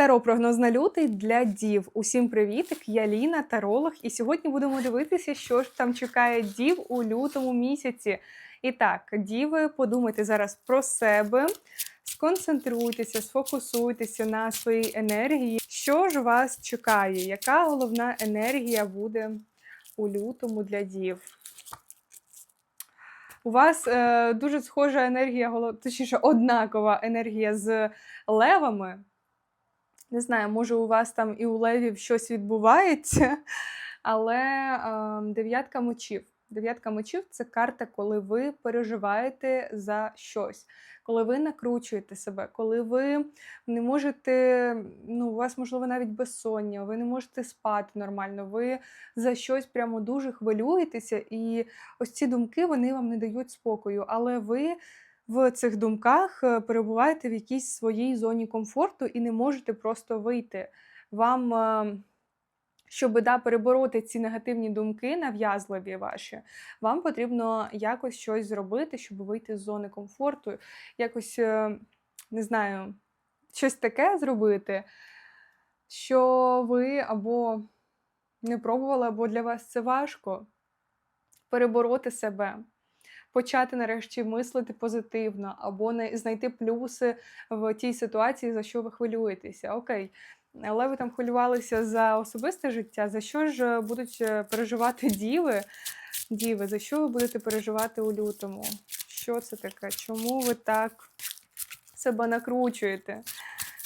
Таро прогноз на лютий для дів. Усім привітик! Я Ліна, таролог, і сьогодні будемо дивитися, що ж там чекає дів у лютому місяці. І так, діви, подумайте зараз про себе, сконцентруйтеся, сфокусуйтеся на своїй енергії. Що ж вас чекає? Яка головна енергія буде у лютому для дів? У вас е, дуже схожа енергія, точніше, однакова енергія з левами. Не знаю, може, у вас там і у левів щось відбувається, але е, дев'ятка мечів. Дев'ятка мечів це карта, коли ви переживаєте за щось, коли ви накручуєте себе, коли ви не можете, ну, у вас, можливо, навіть безсоння, ви не можете спати нормально, ви за щось прямо дуже хвилюєтеся, і ось ці думки вони вам не дають спокою. Але ви в цих думках е, перебуваєте в якійсь своїй зоні комфорту і не можете просто вийти. Вам, е, щоб да, перебороти ці негативні думки, нав'язливі ваші, вам потрібно якось щось зробити, щоб вийти з зони комфорту, якось, е, не знаю, щось таке зробити, що ви або не пробували, або для вас це важко перебороти себе почати нарешті мислити позитивно, або не знайти плюси в тій ситуації, за що ви хвилюєтеся. Окей. Але ви там хвилювалися за особисте життя. За що ж будуть е, переживати діви? Діви, за що ви будете переживати у лютому? Що це таке? Чому ви так себе накручуєте?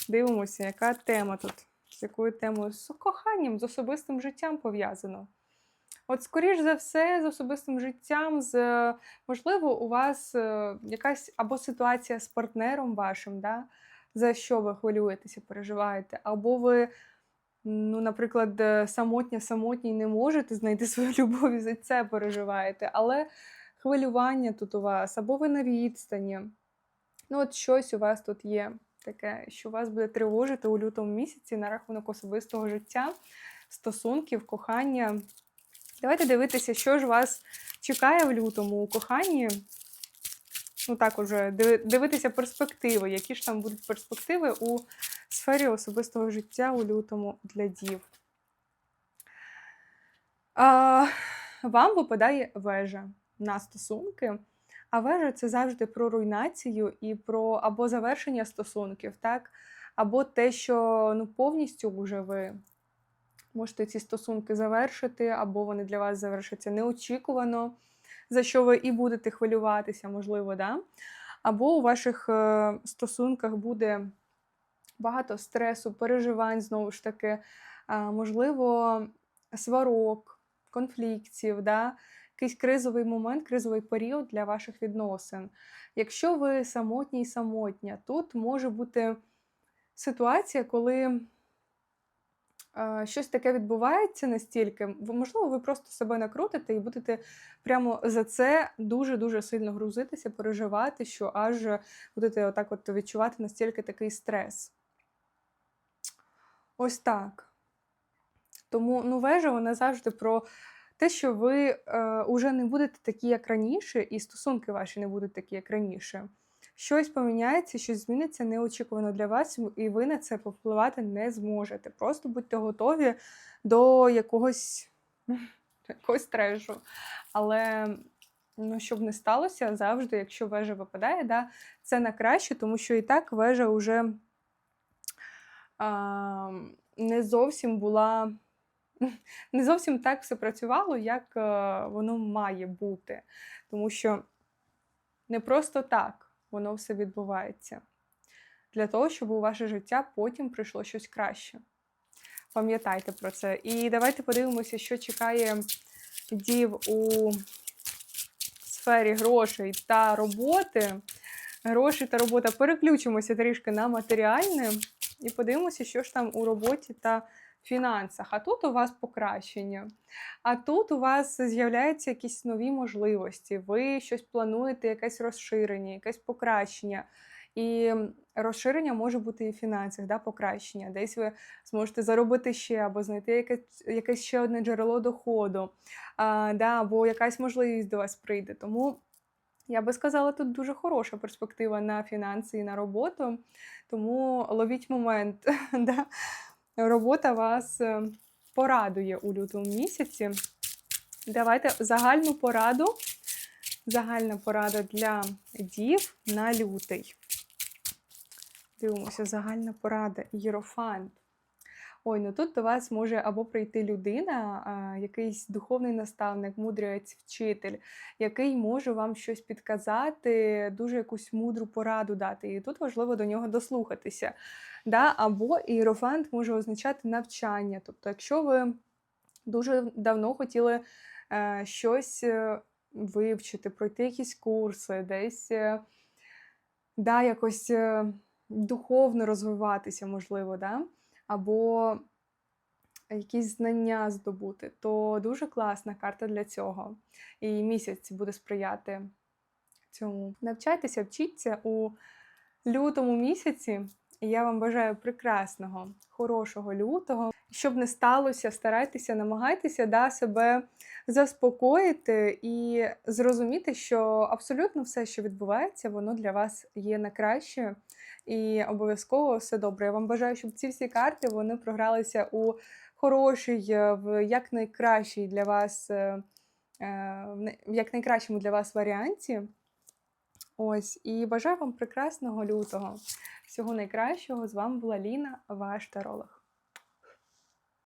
Дивимося, яка тема тут? З якою темою? З коханням, з особистим життям пов'язано. От, скоріш за все, з особистим життям, з можливо, у вас е, якась або ситуація з партнером вашим, да, за що ви хвилюєтеся, переживаєте, або ви, ну, наприклад, е, самотня, самотній не можете знайти свою любов і за це переживаєте, але хвилювання тут у вас, або ви на відстані. Ну, от щось у вас тут є таке, що вас буде тривожити у лютому місяці на рахунок особистого життя, стосунків, кохання. Давайте дивитися, що ж вас чекає в лютому у коханні. Ну, так уже дивитися перспективи, які ж там будуть перспективи у сфері особистого життя у лютому для дів. А, вам випадає вежа на стосунки. А вежа це завжди про руйнацію і про або завершення стосунків, так? або те, що ну, повністю вже ви можете ці стосунки завершити, або вони для вас завершаться неочікувано, за що ви і будете хвилюватися, можливо, да? або у ваших е, стосунках буде багато стресу, переживань, знову ж таки, можливо, сварок, конфліктів, да? якийсь кризовий момент, кризовий період для ваших відносин. Якщо ви самотні і самотня, тут може бути ситуація, коли е, щось таке відбувається настільки, можливо, ви просто себе накрутите і будете прямо за це дуже-дуже сильно грузитися, переживати, що аж будете отак от відчувати настільки такий стрес. Ось так. Тому ну, вежа вона завжди про те, що ви е, уже не будете такі, як раніше, і стосунки ваші не будуть такі, як раніше. Щось поміняється, щось зміниться неочікувано для вас, і ви на це повпливати не зможете. Просто будьте готові до якогось, якогось трешу. Але ну, щоб не сталося, завжди, якщо вежа випадає, да, це на краще, тому що і так вежа вже а, не зовсім була. Не зовсім так все працювало, як е, воно має бути. Тому що не просто так воно все відбувається. Для того, щоб у ваше життя потім прийшло щось краще. Пам'ятайте про це. І давайте подивимося, що чекає дів у сфері грошей та роботи. Гроші та робота. Переключимося трішки на матеріальне і подивимося, що ж там у роботі та фінансах. А тут у вас покращення. А тут у вас з'являються якісь нові можливості. Ви щось плануєте, якесь розширення, якесь покращення. І розширення може бути і в фінансах, да, покращення. Десь ви зможете заробити ще, або знайти якесь, якесь ще одне джерело доходу, а, да, або якась можливість до вас прийде. Тому Я би сказала, тут дуже хороша перспектива на фінанси і на роботу, тому ловіть момент. Да? Робота вас е, порадує у лютому місяці. Давайте загальну пораду. Загальна порада для дів на лютий. Дивимося, загальна порада. Єрофант. Ой, ну тут до вас може або прийти людина, а, якийсь духовний наставник, мудрець, вчитель, який може вам щось підказати, дуже якусь мудру пораду дати. І тут важливо до нього дослухатися. Да? Або іерофант може означати навчання. Тобто, якщо ви дуже давно хотіли е, щось е, вивчити, пройти якісь курси, десь е, да, якось е, духовно розвиватися, можливо, да? або якісь знання здобути, то дуже класна карта для цього. І місяць буде сприяти цьому. Навчайтеся, вчіться у лютому місяці. І я вам бажаю прекрасного, хорошого лютого. Щоб не сталося, старайтеся, намагайтеся да, себе заспокоїти і зрозуміти, що абсолютно все, що відбувається, воно для вас є на краще. І обов'язково все добре. Я вам бажаю, щоб ці всі карти вони програлися у хороший, е, в якнайкращий для вас, е, е, в най- в якнайкращому для вас варіанті. Ось, і бажаю вам прекрасного лютого. Всього найкращого. З вами була Ліна, ваш таролог.